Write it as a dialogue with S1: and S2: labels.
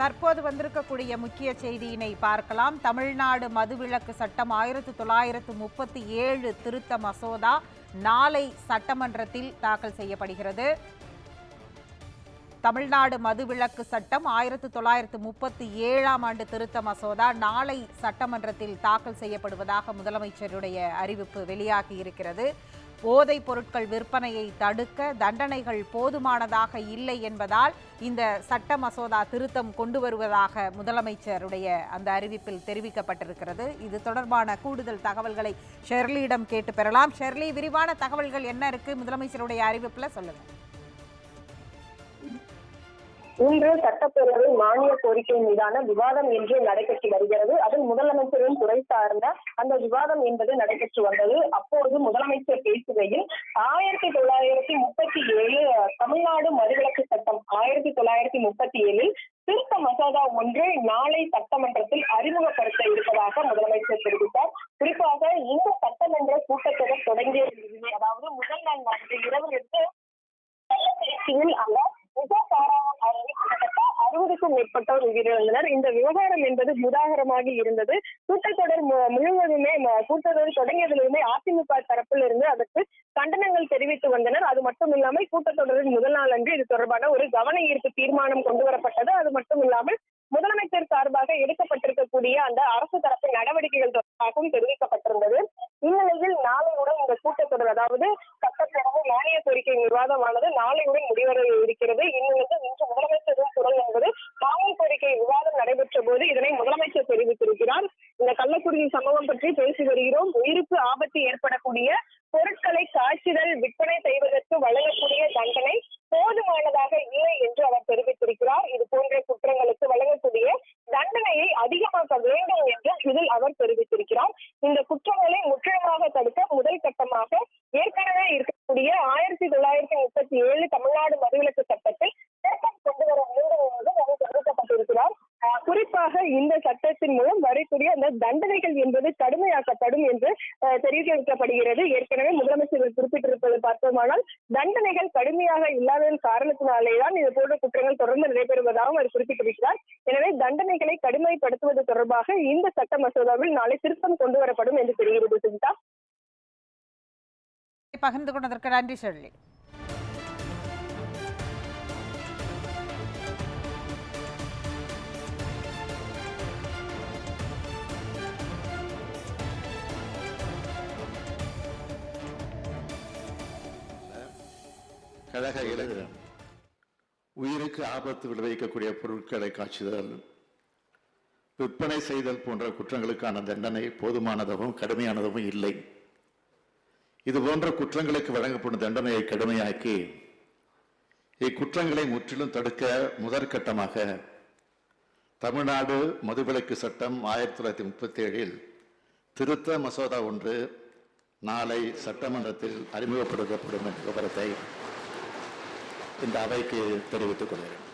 S1: தற்போது வந்திருக்கக்கூடிய முக்கிய செய்தியினை பார்க்கலாம். தமிழ்நாடு மதுவிலக்கு சட்டம் ஆயிரத்து தொள்ளாயிரத்து முப்பத்தி ஏழு திருத்த மசோதா நாளை சட்டமன்றத்தில் தாக்கல் செய்யப்படுகிறது. தமிழ்நாடு மதுவிலக்கு சட்டம் ஆயிரத்து தொள்ளாயிரத்து முப்பத்தி ஏழாம் ஆண்டு திருத்த மசோதா நாளை சட்டமன்றத்தில் தாக்கல் செய்யப்படுவதாக முதலமைச்சருடைய அறிவிப்பு வெளியாகி இருக்கிறது போதைப் பொருட்கள் விற்பனையை தடுக்க தண்டனைகள் போதுமானதாக இல்லை என்பதால் இந்த சட்ட மசோதா திருத்தம் கொண்டு வருவதாக முதலமைச்சருடைய அந்த அறிவிப்பில் தெரிவிக்கப்பட்டிருக்கிறது. இது தொடர்பான கூடுதல் தகவல்களை ஷெர்லியிடம் கேட்டு பெறலாம். ஷெர்லி விரிவான தகவல்கள் என்ன இருக்கு? முதலமைச்சருடைய அறிவிப்பில் சொல்லுங்கள்
S2: இன்று சட்டப்பேரவை மானிய கோரிக்கை மீதான விவாதம் என்று நடைபெற்று வருகிறது. அதில் முதலமைச்சரின் துறை சார்ந்த அந்த விவாதம் என்பது நடைபெற்று வந்தது. அப்போது முதலமைச்சர் பேசுகையில் ஆயிரத்தி தொள்ளாயிரத்தி முப்பத்தி ஏழு தமிழ்நாடு மதுவிலக்கு சட்டம் ஆயிரத்தி தொள்ளாயிரத்தி முப்பத்தி ஏழில் திருத்த மசோதா ஒன்று நாளை சட்டமன்றத்தில் அறிமுகப்படுத்த இருப்பதாக முதலமைச்சர் தெரிவித்தார். குறிப்பாக இந்த சட்டமன்ற கூட்டத்தொடர் தொடங்கிய அதாவது முதல் நாள் இரவு இரவிலிருந்து கள்ளக்குறிச்சியில் அல்ல அறுபதுக்கும் மேற்பட்டோர் உயிரிழந்தனர். இந்த விவகாரம் என்பது முதாகரமாக இருந்தது. கூட்டத்தொடர் முழுவதுமே கூட்டத்தொடர் தொடங்கியதிலிருந்தே அதிமுக தரப்பில் இருந்து அதற்கு கண்டனங்கள் தெரிவித்து வந்தனர். அது மட்டும் இல்லாமல் கூட்டத்தொடரின் முதல் நாள் அன்று இது தொடர்பான ஒரு கவன ஈர்ப்பு தீர்மானம் கொண்டு வரப்பட்டது அது மட்டும் இல்லாமல் முதலமைச்சர் சார்பாக எடுக்கப்பட்டிருக்கக்கூடிய அந்த அரசு தரப்பு நடவடிக்கைகள் தொடர்பாகவும் தெரிவிக்கப்பட்டிருந்தது. இந்நிலையில் நாளை கூட்டத்தொடர் அதாவது சட்டப்பேரவை மானிய கோரிக்கை விவாதமானது நாளையுடன் முடிவடைய இருக்கிறது. இந்நிலையில் இன்று முதலமைச்சரின் குரல் என்பது மானிய கோரிக்கை விவாதம் நடைபெற்ற போது இதனை முதலமைச்சர் தெரிவித்திருக்கிறார். இந்த கள்ளக்குறிச்சி சம்பவம் பற்றி பேசி வருகிறோம். உயிருக்கு ஆபத்து ஏற்படக்கூடிய பொருட்களை காய்ச்சிதல் விற்பனை செய்வதற்கு வழங்கக்கூடிய தண்டனை போதுமானதாக இல்லை என்று அவர் தெரிவித்திருக்கிறார். இது போன்ற குற்றங்களுக்கு வழங்கக்கூடிய தண்டனையை அதிகமாக்க வேண்டும் என்று இதில் அவர் தெரிவித்திருக்கிறார் இந்த குற்றங்களை முற்றிலுமாக தடுக்க முதல் கட்டமாக ஏற்கனவே இருக்கக்கூடிய ஆயிரத்தி தொள்ளாயிரத்தி முப்பத்தி ஏழு தமிழ்நாடு மதுவிலக்கு சட்டத்தில் திருத்தம் கொண்டு வர வேண்டும் என்றும் அவர் தெரிவிக்கப்பட்டிருக்கிறார் குறிப்பாக இந்த சட்டத்தின் மூலம் வரக்கூடிய அந்த தண்டனைகள் என்பது கடுமையாக்கப்படும் என்று தெரிவிக்கப்படுகிறது ஏற்கனவே முதலமைச்சர் குறிப்பிட்டிருப்பது பார்த்தோமானால் தண்டனைகள் கடுமையாக இல்லாததன் காரணத்தினாலேதான் இது போன்ற குற்றங்கள் தொடர்ந்து நடைபெறுவதாகவும் அவர் குறிப்பிட்டிருக்கிறார். எனவே தண்டனைகளை கடுமைப்படுத்துவது தொடர்பாக இந்த சட்ட மசோதாவில் நாளை திருத்தம் கொண்டு வரப்படும் என்று தெரிகிறது சுஜிதா
S1: பகிர்ந்து கொண்டதற்கு நன்றி ஷெர்லி.
S3: கழகையில் உயிருக்கு ஆபத்து விளைவிக்கக்கூடிய பொருட்களை காட்சிதல் விற்பனை செய்தல் போன்ற குற்றங்களுக்கான தண்டனை போதுமானதாகவும் கடுமையானதாகவும் இல்லை. இது போன்ற குற்றங்களுக்கு வழங்கப்படும் தண்டனையை கடுமையாக்கி இக்குற்றங்களை முற்றிலும் தடுக்க முதற்கட்டமாக தமிழ்நாடு மதுவிலக்கு சட்டம் ஆயிரத்தி தொள்ளாயிரத்தி முப்பத்தி ஏழில் திருத்த மசோதா ஒன்று நாளை சட்டமன்றத்தில் அறிமுகப்படுத்தப்படும் என்ற விவரத்தை இந்த அவைக்கு தெரிவித்துக் கொள்கிறேன்.